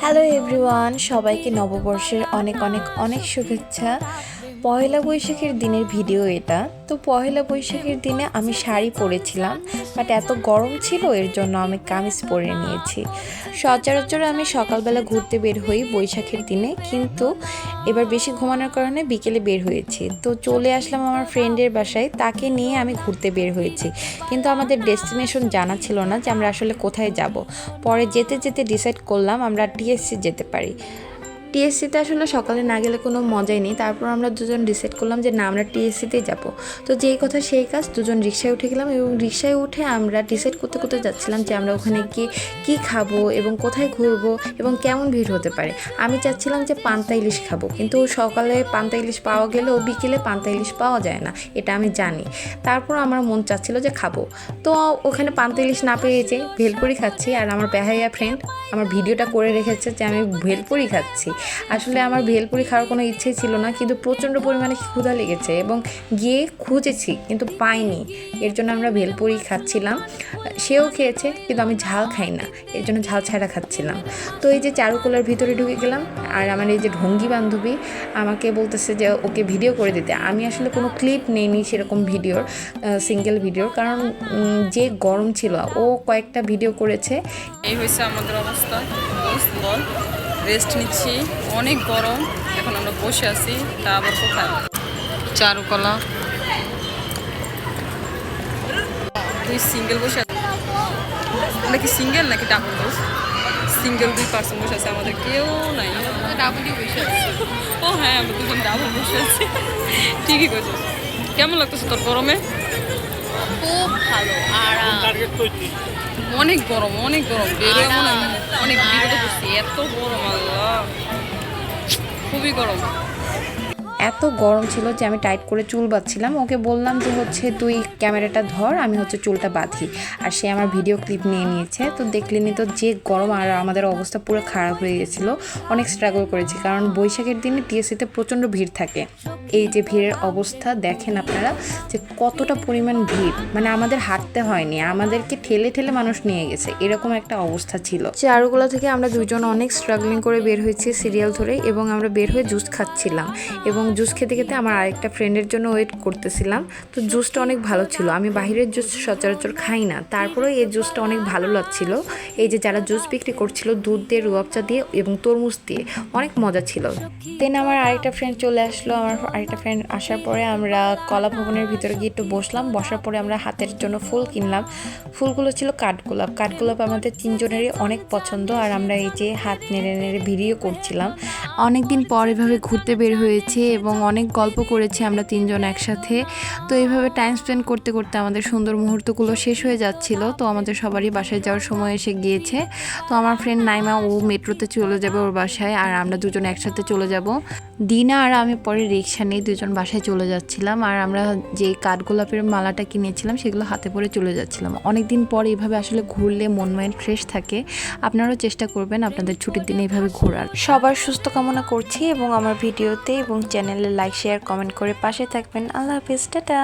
Hello everyone সবাইকে নববর্ষের অনেক অনেক অনেক শুভেচ্ছা। পয়লা বৈশাখের দিনের ভিডিও এটা। তো পয়লা বৈশাখের দিনে আমি শাড়ি পরেছিলাম বাট এত গরম ছিল, এর জন্য আমি কামিজ পরে নিয়েছি। সচরাচর আমি সকালবেলা ঘুরতে বের হই বৈশাখের দিনে, কিন্তু এবার বেশি ঘুমানোর কারণে বিকেলে বের হয়েছি। তো চলে আসলাম আমার ফ্রেন্ডের বাসায়, তাকে নিয়ে আমি ঘুরতে বের হয়েছি। কিন্তু আমাদের ডেস্টিনেশন জানা ছিল না যে আমরা আসলে কোথায় যাব। পরে যেতে যেতে ডিসাইড করলাম আমরা টিএসসি যেতে পারি। টিএসসিতে আসলে সকালে না গেলে কোনো মজাই নেই। তারপর আমরা দুজন ডিসাইড করলাম যে না, আমরা টিএসসিতেই যাব। তো যেই কথা সেই কাজ, দুজন রিক্সায় উঠে গেলাম এবং রিক্সায় উঠে আমরা ডিসাইড করতে করতে যাচ্ছিলাম যে আমরা ওখানে গিয়ে কী খাব এবং কোথায় ঘুরবো এবং কেমন ভিড় হতে পারে। আমি চাচ্ছিলাম যে পান্তা ইলিশ খাব, কিন্তু সকালে পান্তা ইলিশ পাওয়া গেলেও বিকেলে পান্তা ইলিশ পাওয়া যায় না, এটা আমি জানি। তারপর আমার মন চাচ্ছিল যে খাব। তো ওখানে পান্তা ইলিশ না পেয়ে যে ভেলপুরি খাচ্ছি আর আমার বেহাইয়া ফ্রেন্ড আমার ভিডিওটা করে রেখেছে যে আমি ভেলপুরি খাচ্ছি। আসলে আমার ভেলপুরি খাওয়ার কোনো ইচ্ছেই ছিল না, কিন্তু প্রচণ্ড পরিমাণে ক্ষুধা লেগেছে এবং গিয়ে খুঁজেছি, কিন্তু পাইনি। এর জন্য আমরা ভেলপুরি খাচ্ছিলাম। সেও খেয়েছে, কিন্তু আমি ঝাল খাই না, এর জন্য ঝাল ছাড়া খাচ্ছিলাম। তো এই যে চারুকলার ভিতরে ঢুকে গেলাম, আর আমার এই যে ঢঙ্গি বান্ধবী আমাকে বলতেছে যে ওকে ভিডিও করে দিতে। আমি আসলে কোনো ক্লিপ নেইনি সেরকম ভিডিওর সিঙ্গেল ভিডিওর, কারণ যে গরম ছিল, ও কয়েকটা ভিডিও করেছে। এই হয়েছে আমাদের অবস্থা। রেস্ট নিচ্ছি। অনেক গরম এখন আমরা বসে আছি তা আবার কোথায়? চারুকলা। তুই সিঙ্গেল বসে আছিস? নাকি সিঙ্গেল নাকি ডাবল দোস্ত সিঙ্গেল দুই পার্সন বসে আছে আমাদের কেউ নাই। ডাবলই বসে আছে। ও হ্যাঁ আমরা দুজন ডাবল বসে আছি। ঠিকই করছিস কেমন লাগতেছে তোর গরমে? খুব ভালো আরাম। অনেক গরম অনেক গরম। বেরোয় অনেক বিরত করছি। এত গরম আল্লাহ। খুবই গরম। এত গরম ছিল যে আমি টাইট করে চুল বাঁধছিলাম। ওকে বললাম যে হচ্ছে, তুই ক্যামেরাটা ধর, আমি হচ্ছে চুলটা বাঁধি। আর সে আমার ভিডিও ক্লিপ নিয়ে নিয়েছে। তো দেখলেনি তো যে গরম আর আমাদের অবস্থা পুরো খারাপ হয়ে গেছিল। অনেক স্ট্রাগল করেছি, কারণ বৈশাখের দিনে টিএসসিতে প্রচণ্ড ভিড় থাকে। এই যে ভিড়ের অবস্থা, দেখেন আপনারা যে কতটা পরিমাণ ভিড়। মানে আমাদের হাঁটতে হয়নি, আমাদেরকে ঠেলে ঠেলে মানুষ নিয়ে গেছে। এরকম একটা অবস্থা ছিল। চারুকলা থেকে আমরা দুজন অনেক স্ট্রাগলিং করে বের হয়েছি সিরিয়াল ধরে এবং আমরা বের হয়ে জুস খাচ্ছিলাম। এবং জুস খেতে খেতে আমার আরেকটা ফ্রেন্ডের জন্য ওয়েট করতেছিলাম। তো জুসটা অনেক ভালো ছিল। আমি বাইরের জুস সচরাচর খাই না। তারপরেও এই জুসটা অনেক ভালো লাগছিল। এই যে যারা জুস বিক্রি করছিল, দুধ দিয়ে রুয়াবচা দিয়ে এবং তরমুজ দিয়ে, অনেক মজা ছিল। দেন আমার আরেকটা ফ্রেন্ড চলে আসলো। আমার আরেকটা ফ্রেন্ড আসার পরে আমরা কলা ভবনের ভিতরে গিয়ে একটু বসলাম। বসার পরে আমরা হাতের জন্য ফুল কিনলাম। ফুলগুলো ছিল কাঠগোলাপ। কাঠগোলাপ আমাদের তিনজনেরই অনেক পছন্দ। আর আমরা এই যে হাত নেড়ে নেড়ে ভিডিও করছিলাম। অনেক দিন পর এভাবে ঘুরতে বের হয়েছে এবং অনেক গল্প করেছি আমরা তিনজন একসাথে। তো এইভাবে টাইম স্পেন্ড করতে করতে আমাদের সুন্দর মুহূর্তগুলো শেষ হয়ে যাচ্ছিল। তো আমাদের সবারই বাসায় যাওয়ার সময় এসে গিয়েছে। তো আমার ফ্রেন্ড নাইমা, ও মেট্রোতে চলে যাবে ওর বাসায় আর আমরা দুজন একসাথে চলে যাব। দিনা আর আমি পরে রিক্সা নিয়ে দুজন বাসায় চলে যাচ্ছিলাম আর আমরা যে কাঠগোলাপের মালাটা কিনেছিলাম সেগুলো হাতে পরে চলে যাচ্ছিলাম। অনেক দিন পর এইভাবে আসলে ঘুরলে মন মাইন্ড ফ্রেশ থাকে। আপনারাও চেষ্টা করবেন আপনাদের ছুটির দিনে এইভাবে ঘোরার। সবার সুস্থ কামনা করছি এবং আমার ভিডিওতে এবং চ্যানেলে লাইক শেয়ার কমেন্ট করে পাশে থাকবেন। আল্লাহ হাফিজ টাটা।